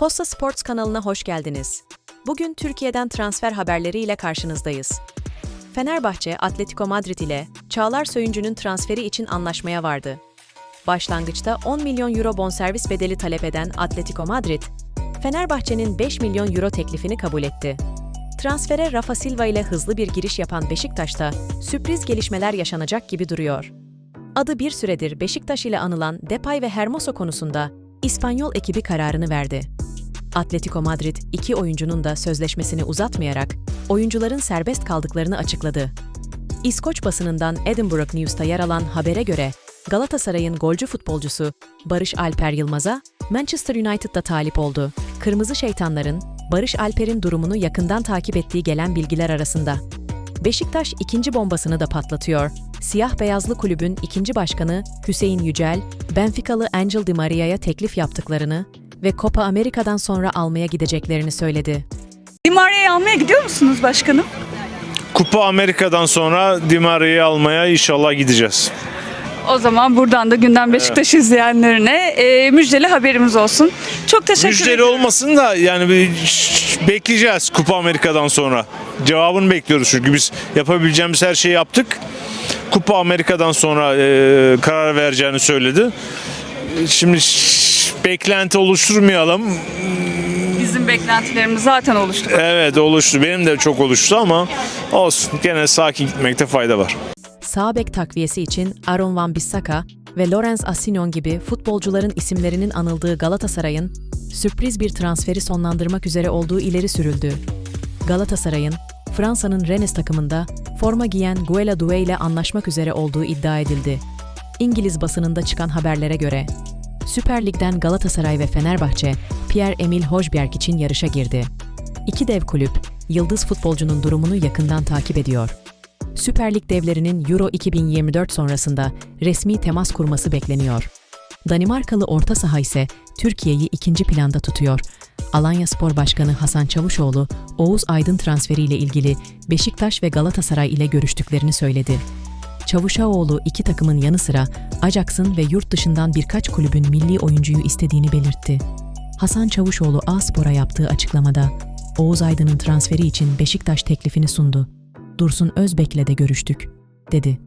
Fossa Sports kanalına hoş geldiniz. Bugün Türkiye'den transfer haberleriyle karşınızdayız. Fenerbahçe, Atletico Madrid ile Çağlar Söyüncü'nün transferi için anlaşmaya vardı. Başlangıçta 10 milyon euro bonservis bedeli talep eden Atletico Madrid, Fenerbahçe'nin 5 milyon euro teklifini kabul etti. Transfere Rafa Silva ile hızlı bir giriş yapan Beşiktaş'ta sürpriz gelişmeler yaşanacak gibi duruyor. Adı bir süredir Beşiktaş ile anılan Depay ve Hermoso konusunda İspanyol ekibi kararını verdi. Atletico Madrid iki oyuncunun da sözleşmesini uzatmayarak oyuncuların serbest kaldıklarını açıkladı. İskoç basınından Edinburgh News'ta yer alan habere göre Galatasaray'ın golcü futbolcusu Barış Alper Yılmaz'a Manchester United'da talip oldu. Kırmızı Şeytanların Barış Alper'in durumunu yakından takip ettiği gelen bilgiler arasında. Beşiktaş ikinci bombasını da patlatıyor. Siyah beyazlı kulübün ikinci başkanı Hüseyin Yücel, Benficalı Angel Di Maria'ya teklif yaptıklarını ve Copa Amerika'dan sonra almaya gideceklerini söyledi. Di Maria'yı almaya gidiyor musunuz başkanım? Kupa Amerika'dan sonra Di Maria'yı almaya inşallah gideceğiz. O zaman buradan da gündem Beşiktaş izleyenlerine e, müjdeli haberimiz olsun. Çok teşekkür Müjdeli ederim. olmasın da yani bir bekleyeceğiz Kupa Amerika'dan sonra. Cevabını bekliyoruz çünkü biz yapabileceğimiz her şeyi yaptık. Kupa Amerika'dan sonra e, karar vereceğini söyledi. Şimdi beklenti oluşturmayalım. Bizim beklentilerimiz zaten oluştu. Evet oluştu. Benim de çok oluştu ama olsun. Gene sakin gitmekte fayda var. Sağ bek takviyesi için Aaron Van Bissaka ve Lorenz Asignon gibi futbolcuların isimlerinin anıldığı Galatasaray'ın sürpriz bir transferi sonlandırmak üzere olduğu ileri sürüldü. Galatasaray'ın Fransa'nın Rennes takımında forma giyen Guela Doué ile anlaşmak üzere olduğu iddia edildi. İngiliz basınında çıkan haberlere göre Süper Lig'den Galatasaray ve Fenerbahçe Pierre-Emile Hojbjerg için yarışa girdi. İki dev kulüp yıldız futbolcunun durumunu yakından takip ediyor. Süper Lig devlerinin Euro 2024 sonrasında resmi temas kurması bekleniyor. Danimarkalı orta saha ise Türkiye'yi ikinci planda tutuyor. Alanya Spor Başkanı Hasan Çavuşoğlu, Oğuz Aydın transferiyle ilgili Beşiktaş ve Galatasaray ile görüştüklerini söyledi. Çavuşoğlu iki takımın yanı sıra Ajax'ın ve yurt dışından birkaç kulübün milli oyuncuyu istediğini belirtti. Hasan Çavuşoğlu A-Spor'a yaptığı açıklamada, Oğuz Aydın'ın transferi için Beşiktaş teklifini sundu. Dursun Özbek'le de görüştük, dedi.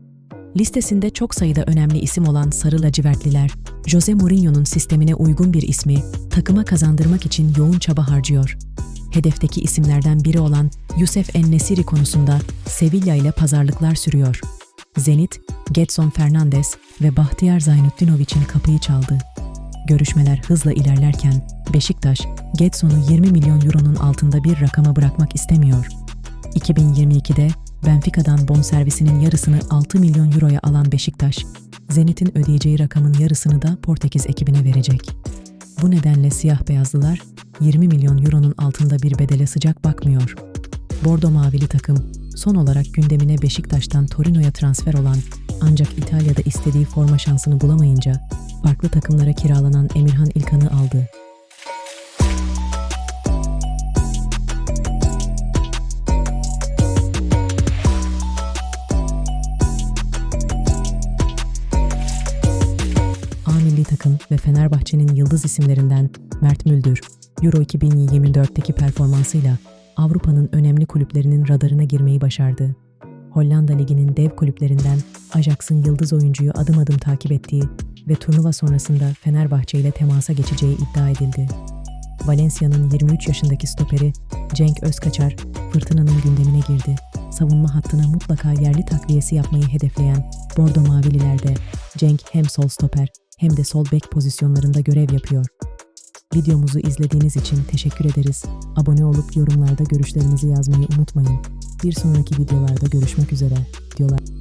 Listesinde çok sayıda önemli isim olan Sarı Lacivertliler, Jose Mourinho'nun sistemine uygun bir ismi takıma kazandırmak için yoğun çaba harcıyor. Hedefteki isimlerden biri olan Yusuf En-Nesiri konusunda Sevilla ile pazarlıklar sürüyor. Zenit, Getson Fernandes ve Bahtiyar Zaynutdinovic'in kapıyı çaldı. Görüşmeler hızla ilerlerken Beşiktaş, Getson'u 20 milyon euronun altında bir rakama bırakmak istemiyor. 2022'de Benfica'dan bonservisinin yarısını 6 milyon euroya alan Beşiktaş, Zenit'in ödeyeceği rakamın yarısını da Portekiz ekibine verecek. Bu nedenle siyah beyazlılar 20 milyon euronun altında bir bedele sıcak bakmıyor. Bordo Mavili takım son olarak gündemine Beşiktaş'tan Torino'ya transfer olan ancak İtalya'da istediği forma şansını bulamayınca farklı takımlara kiralanan Emirhan İlkan'ı aldı. Milli takım ve Fenerbahçe'nin yıldız isimlerinden Mert Müldür, Euro 2024'teki performansıyla Avrupa'nın önemli kulüplerinin radarına girmeyi başardı. Hollanda Ligi'nin dev kulüplerinden Ajax'ın yıldız oyuncuyu adım adım takip ettiği ve turnuva sonrasında Fenerbahçe ile temasa geçeceği iddia edildi. Valencia'nın 23 yaşındaki stoperi Cenk Özkaçar, Fırtına'nın gündemine girdi. Savunma hattına mutlaka yerli takviyesi yapmayı hedefleyen Bordo Mavililer'de Cenk hem sol stoper hem de sol bek pozisyonlarında görev yapıyor. Videomuzu izlediğiniz için teşekkür ederiz. Abone olup yorumlarda görüşlerinizi yazmayı unutmayın. Bir sonraki videolarda görüşmek üzere. Diyorlar.